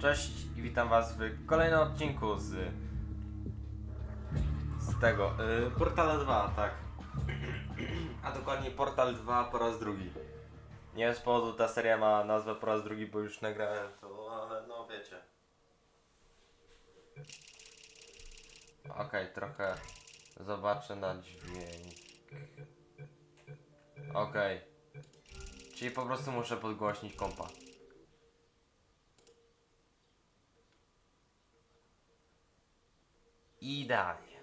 Cześć i witam was w kolejnym odcinku z z tego, y, Portala 2, tak. A dokładnie Portal 2 po raz drugi. Nie wiem z powodu ta seria ma nazwę po raz drugi, bo już nagrałem to, ale no wiecie. Okej, trochę zobaczę na dźwięk. Okej. Czyli po prostu muszę podgłośnić kompa. Idealnie.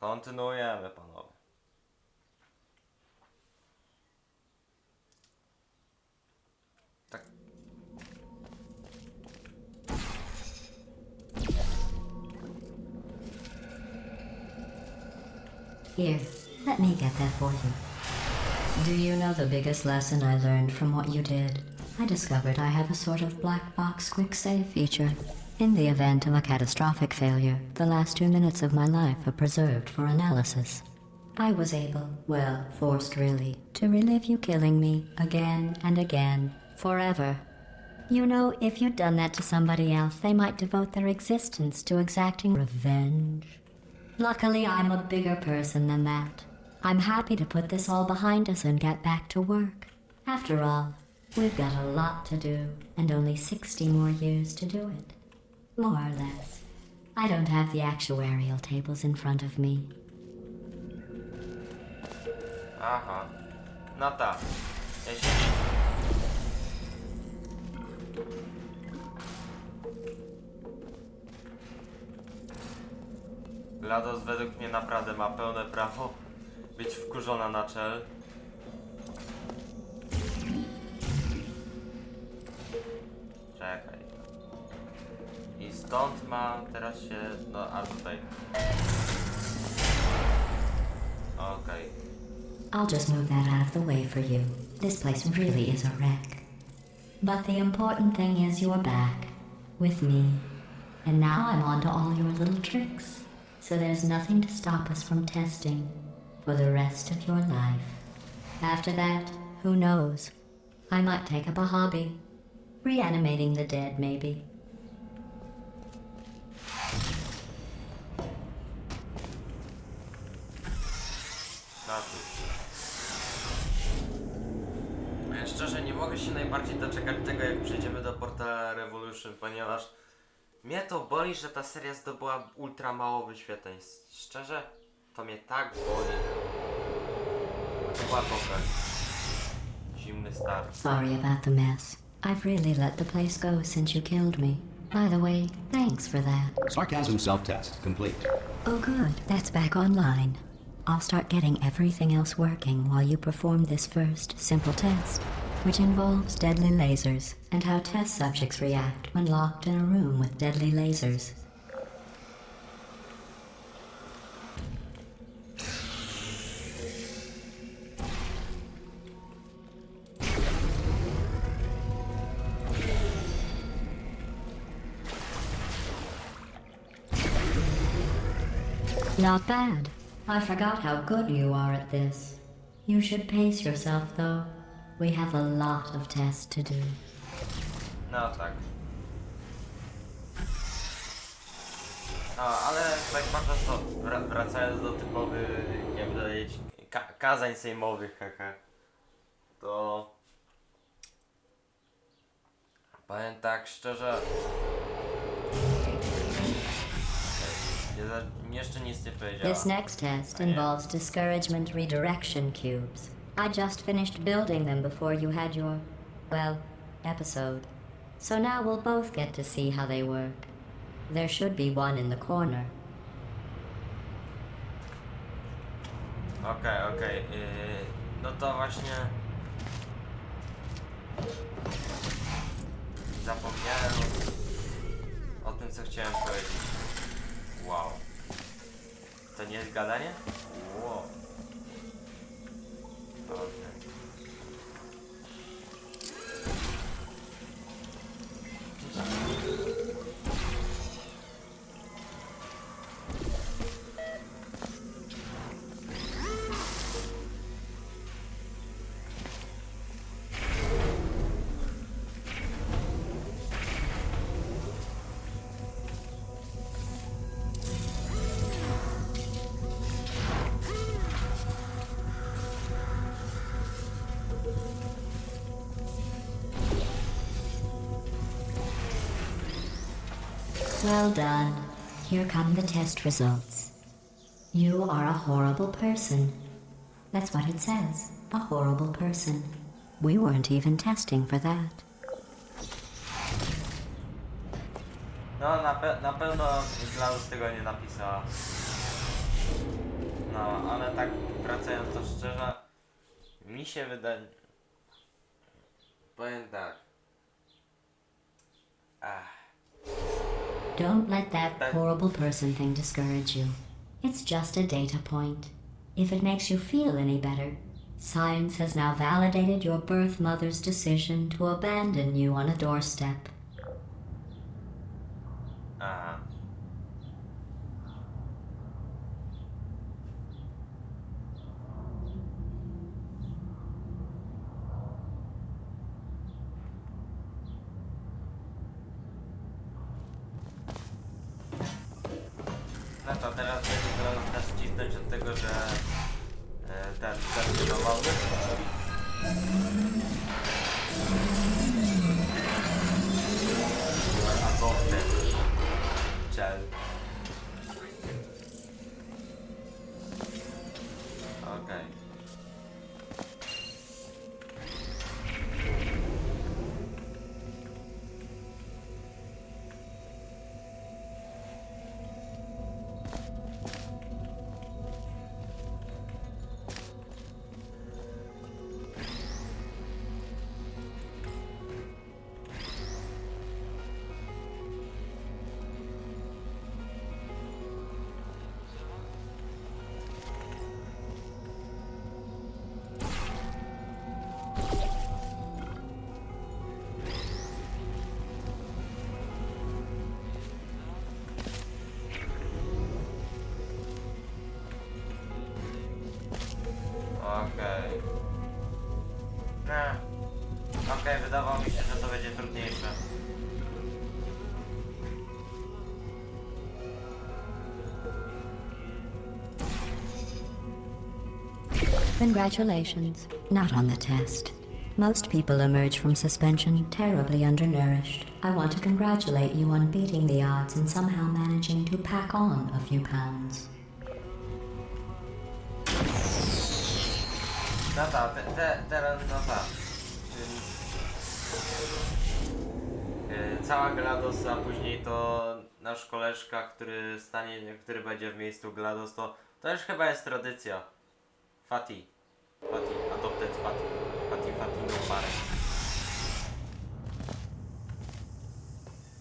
Kontynuujemy, panowie. Tak. Here, let me get that for you. Do you know the biggest lesson I learned from what you did? I discovered I have a sort of black box quick save feature. In the event of a catastrophic failure, the last two minutes of my life are preserved for analysis. I was able, well, forced really, to relive you killing me again and again, forever. You know, if you'd done that to somebody else, they might devote their existence to exacting revenge. Luckily, I'm a bigger person than that. I'm happy to put this all behind us and get back to work. After all, we've got a lot to do and only 60 more years to do it. More or less. I don't have the actuarial tables in front of me. Aha. No tak. Jeśli... Lados według mnie naprawdę ma pełne prawo być wkurzona na czel. Czekaj. I stąd teraz się... No, a tutaj. Okej. I'll just move that out of the way for you. This place really is a wreck. But the important thing is you're back. With me. And now I'm on to all your little tricks. So there's nothing to stop us from testing for the rest of your life. After that, who knows? I might take up a hobby. Reanimating the dead, maybe. Szczerze nie mogę się najbardziej doczekać tego, jak przejdziemy do Portala Revolution, ponieważ mnie to boli, że ta seria zdobyła ultra mało wyświetleń. Szczerze, to mnie tak boli. To była trochę zimny start. Sorry about the mess. I've really let the place go since you killed me. By the way, thanks for that. Sarcasm self-test complete. Oh, good. That's back online. I'll start getting everything else working while you perform this first simple test, which involves deadly lasers and how test subjects react when locked in a room with deadly lasers. Not bad. I forgot how good you are at this. You should pace yourself, though. We have a lot of tests to do. No tak. No, ale tak patrząc to, wra- wracając do typowych, nie wiem powiedzieć, ka- kazań sejmowych, hehe, to powiem tak szczerze, nie za, jeszcze nic nie powiedziałem. This next test involves discouragement redirection cubes. I just finished building them before you had your, well, episode. So now we'll both get to see how they work. There should be one in the corner. Okej, okej. Yy, no to właśnie. Zapomniałem o tym, co chciałem powiedzieć. To nie jest gadanie? Well done. Here come the test results. You are a horrible person. That's what it says. A horrible person. We weren't even testing for that. No na, pe- na pewno Glaus tego nie napisała. No, ale tak wracając to szczerze, mi się wydaje... Powiem tak. Ach, Don't let that horrible person thing discourage you. It's just a data point. If it makes you feel any better, science has now validated your birth mother's decision to abandon you on a doorstep. aha. Okej. Okay. Okej, wydawało mi się, że to będzie trudniejsze. Congratulations. Not on the test. Most people emerge from suspension terribly undernourished. I want to congratulate you on beating the odds and somehow managing to pack on a few pounds. No tak, te, te, teraz no tak. Cała GLaDOS, a później to nasz koleżka, który stanie, który będzie w miejscu GLaDOS, to, to już chyba jest tradycja. Fati. Fati, adopted Fati. Fati, Fati, no parę.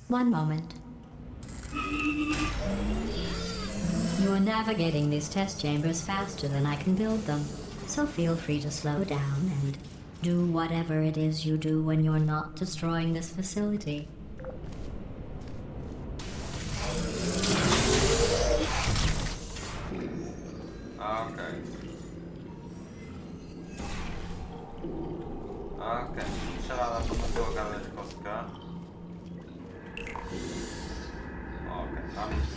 One moment. You're navigating these test chambers faster than I can build them, so feel free to slow down and do whatever it is you do when you're not destroying this facility. Okej. Okej, trzeba na to ogarnąć kostkę. Okej, mamy tylko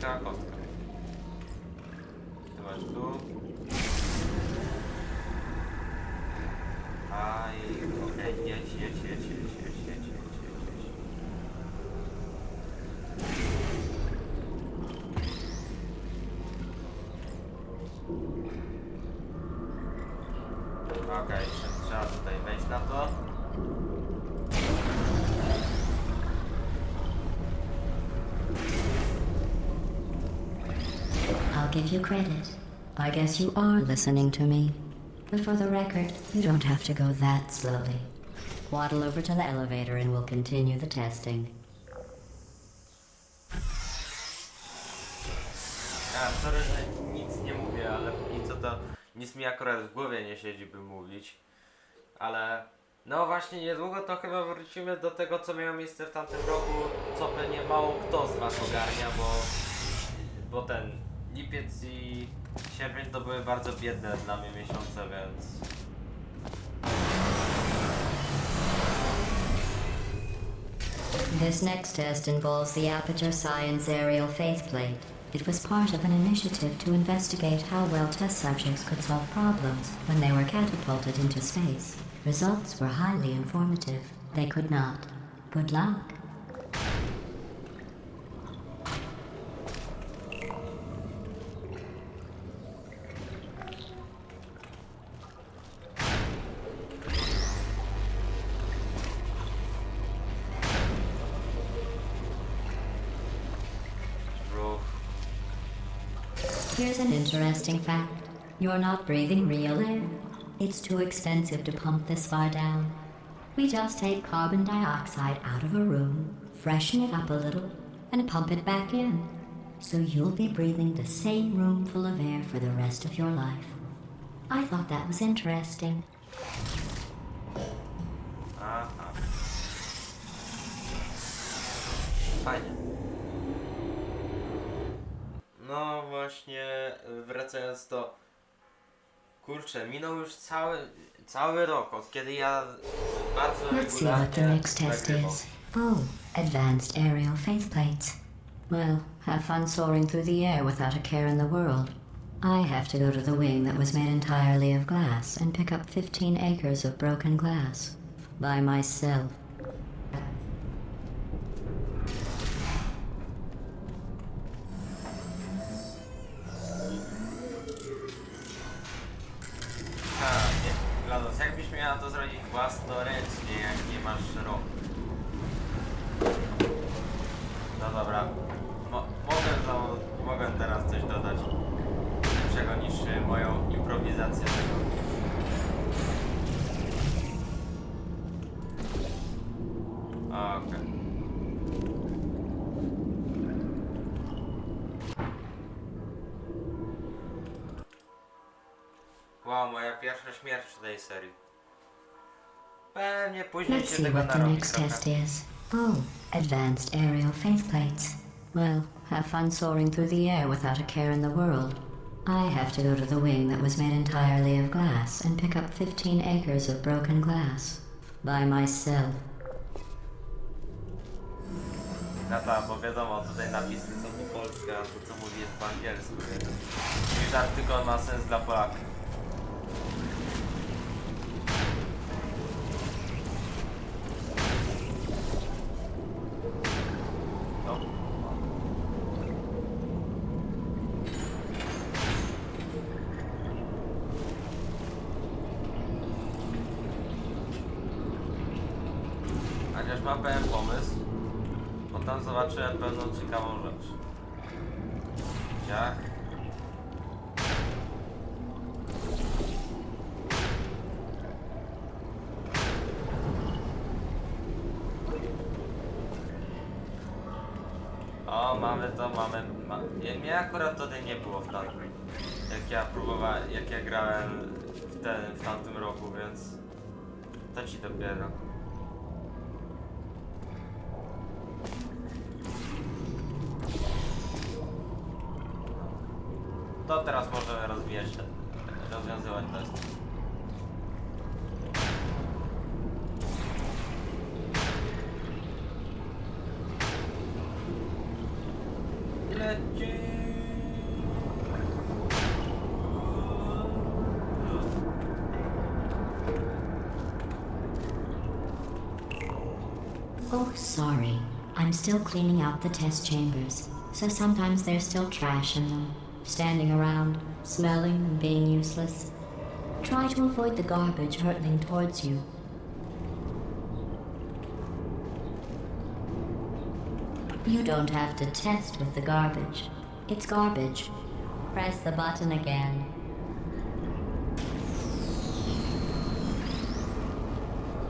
大家好。Give you credit. I guess you are listening to me. But for the record, you don't have to go that slowly. Waddle over to the elevator and we'll continue the testing. Sorry, że nic nie mówię, ale póki co to nic mi akurat w głowie nie siedzi, by mówić. Ale no właśnie niedługo to chyba wrócimy do tego, co miało miejsce w tamtym roku, co pewnie mało kto z Was ogarnia, bo, bo ten lipiec i sierpień to były bardzo biedne dla mnie miesiące, więc... This next test involves the Aperture Science Aerial Faithplate. It was part of an initiative to investigate how well test subjects could solve problems when they were catapulted into space. Results were highly informative. They could not. Good luck. Interesting fact. You're not breathing real air. It's too expensive to pump this far down. We just take carbon dioxide out of a room, freshen it up a little, and pump it back in. So you'll be breathing the same room full of air for the rest of your life. I thought that was interesting. Uh-huh. Aha. Fajnie. No właśnie, wracając do... Kurczę, minął już cały, cały rok, od kiedy ja bardzo Let's see what the regularnie next test nagrywam. is. Oh, advanced aerial faceplates. Well, have fun soaring through the air without a care in the world. I have to go to the wing that was made entirely of glass and pick up 15 acres of broken glass. By myself. Wow, moja pierwsza śmierć w tej serii. Pewnie później Let's się see tego what the narobi next trochę. test is. Oh, advanced aerial faceplates. Well, have fun soaring through the air without a care in the world. I have to go to the wing that was made entirely of glass and pick up 15 acres of broken glass. By myself. Lata, bo wiadomo, tutaj napisy są po polsku, a to co mówi jest po angielsku, więc mój żart tylko ma sens dla Polaków. Mam pewien pomysł, bo tam zobaczyłem pewną ciekawą rzecz. Ciach. O, mamy to, mamy. Ma... Nie, mnie akurat tutaj nie było w tamtym. Jak ja próbowałem, jak ja grałem w, ten, w tamtym roku, więc to ci dopiero. To teraz rozwijać rozwiązywać test. Oh, sorry. I'm still cleaning out the test chambers, so sometimes there's still trash in them, standing around, smelling and being useless. Try to avoid the garbage hurtling towards you. You don't have to test with the garbage. It's garbage. Press the button again.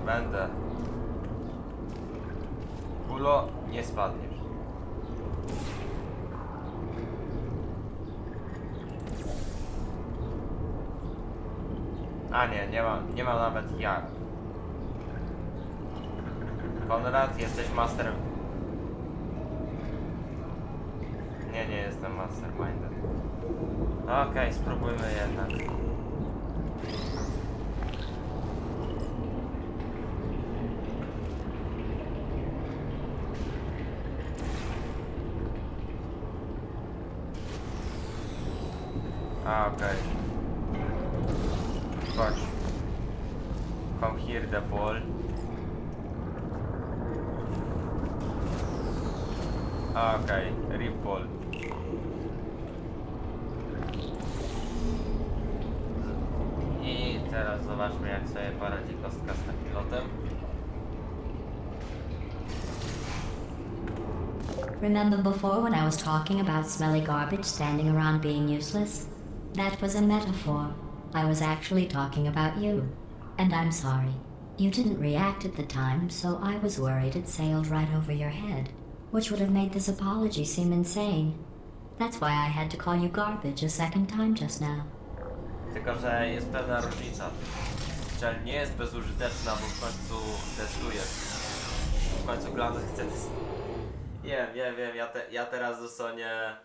Będę. Kulo, nie spadniesz. A nie, nie mam, nie mam nawet jak. Konrad, jesteś masterem. Nie, nie jestem mastermindem. Okej, spróbujmy jednak. Remember before when I was talking about smelly garbage standing around being useless? That was a metaphor. I was actually talking about you. And I'm sorry. You didn't react at the time, so I was worried it sailed right over your head, which would have made this apology seem insane. That's why I had to call you garbage a second time just now. Tylko, że jest pewna różnica. Szczel nie jest bezużyteczna, bo w końcu testuje. W końcu Glandos chce. Wiem, wiem, wiem, ja, te, ja teraz dosłownie...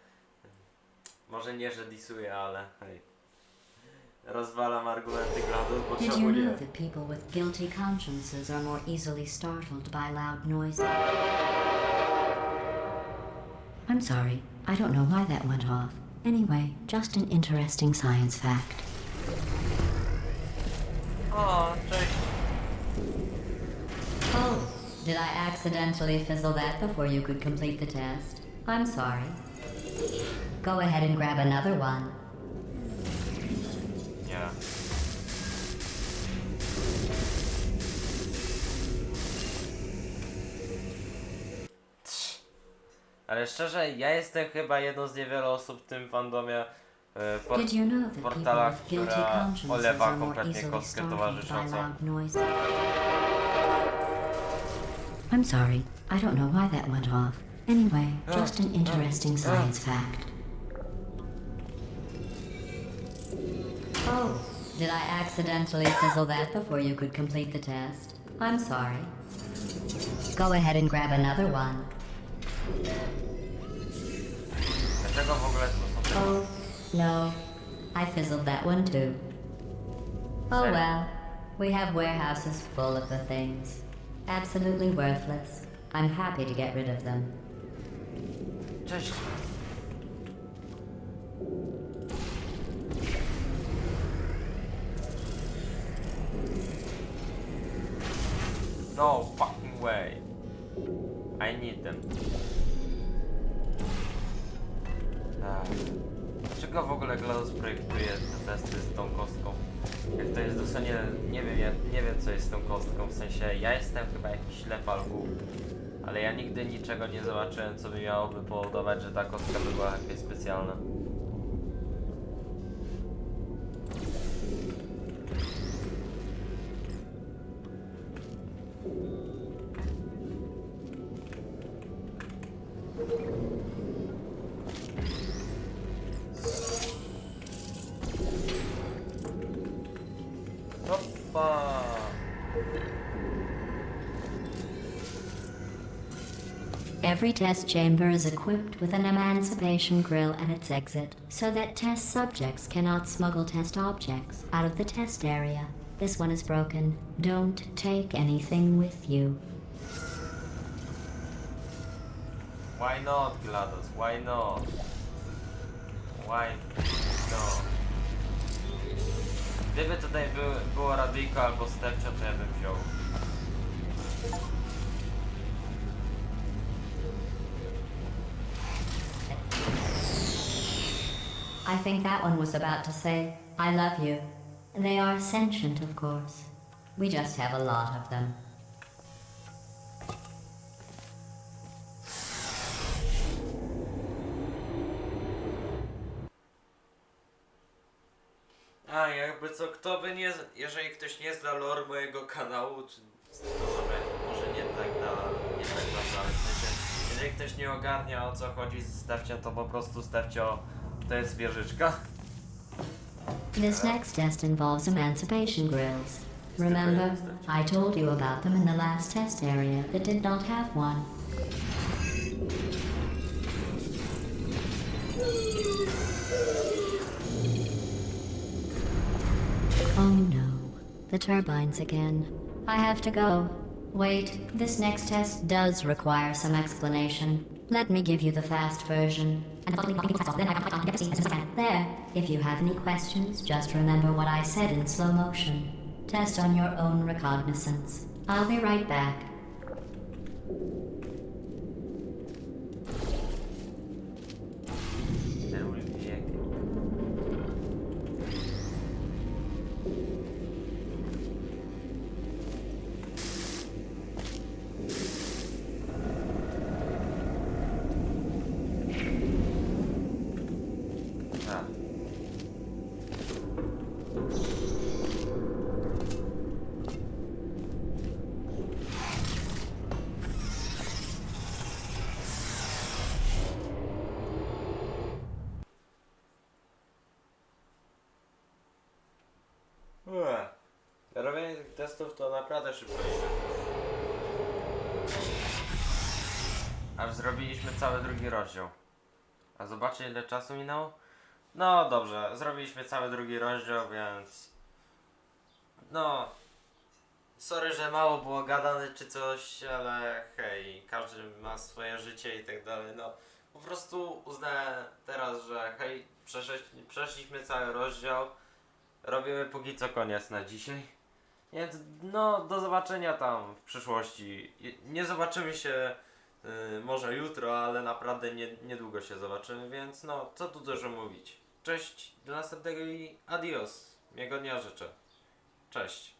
Może nie, że disuję, ale hej. Rozwalam argumenty bo Did czemu you nie? know that people with guilty consciences are more easily startled by loud noises? I'm sorry, I don't know why that went off. Anyway, just an interesting science fact. O, cześć. Oh, did I accidentally fizzle that before you could complete the test? I'm sorry. Go ahead and grab another one. Trz. Ale szczerze, ja jestem chyba jedną z niewielu osób w tym fandomie e, por Did you know that people portalach, with guilty która consciences olewa are more kompletnie easily kostkę startled by towarzyszącą. loud noises? I'm sorry, I don't know why that went off. Anyway, oh. just an interesting oh. science fact. Oh, did I accidentally fizzle that before you could complete the test? I'm sorry. Go ahead and grab another one. Dlaczego w ogóle to są te... Oh, no. I fizzled that one too. Oh well. We have warehouses full of the things. Absolutely worthless. I'm happy to get rid of them. Cześć. No fucking way. I need them. Ach. Dlaczego w ogóle GLaDOS projektuje te testy z tą kostką? Jak to jest dosłownie, nie wiem, ja nie wiem co jest z tą kostką, w sensie ja jestem chyba jakiś lepalgu, ale ja nigdy niczego nie zobaczyłem, co by miałoby powodować, że ta kostka by była jakaś specjalna. Every test chamber is equipped with an emancipation grill at its exit, so that test subjects cannot smuggle test objects out of the test area. This one is broken. Don't take anything with you. Why not, GLaDOS? Why not? Why not? Gdyby tutaj był, było Radyjko albo Stepcio, to ja bym wziął. I think that one was about to say, I love you. They are sentient, of course. We just have a lot of them. A jakby co, kto by nie, jeżeli ktoś nie zna lore mojego kanału, czy to może, może nie tak na, nie tak na jeżeli ktoś nie ogarnia o co chodzi z Stefcio, to po prostu Stefcio to jest wieżyczka. This next test involves emancipation grills. Remember, I told you about them in the last test area that did not have one. Oh no, the turbines again. I have to go. Wait, this next test does require some explanation. Let me give you the fast version. There, if you have any questions, just remember what I said in slow motion. Test on your own recognizance. I'll be right back. Naprawdę szybko idzie. Aż zrobiliśmy cały drugi rozdział. A zobaczcie ile czasu minęło? No dobrze, zrobiliśmy cały drugi rozdział, więc... No... Sorry, że mało było gadane czy coś, ale hej, każdy ma swoje życie i tak dalej, no... Po prostu uznałem teraz, że hej, przeszliśmy, przeszliśmy cały rozdział. Robimy póki co koniec na dzisiaj. Więc no, do zobaczenia tam w przyszłości. Nie zobaczymy się y, może jutro, ale naprawdę nie, niedługo się zobaczymy, więc no, co tu dużo mówić. Cześć, do następnego i adios. Miłego dnia życzę. Cześć.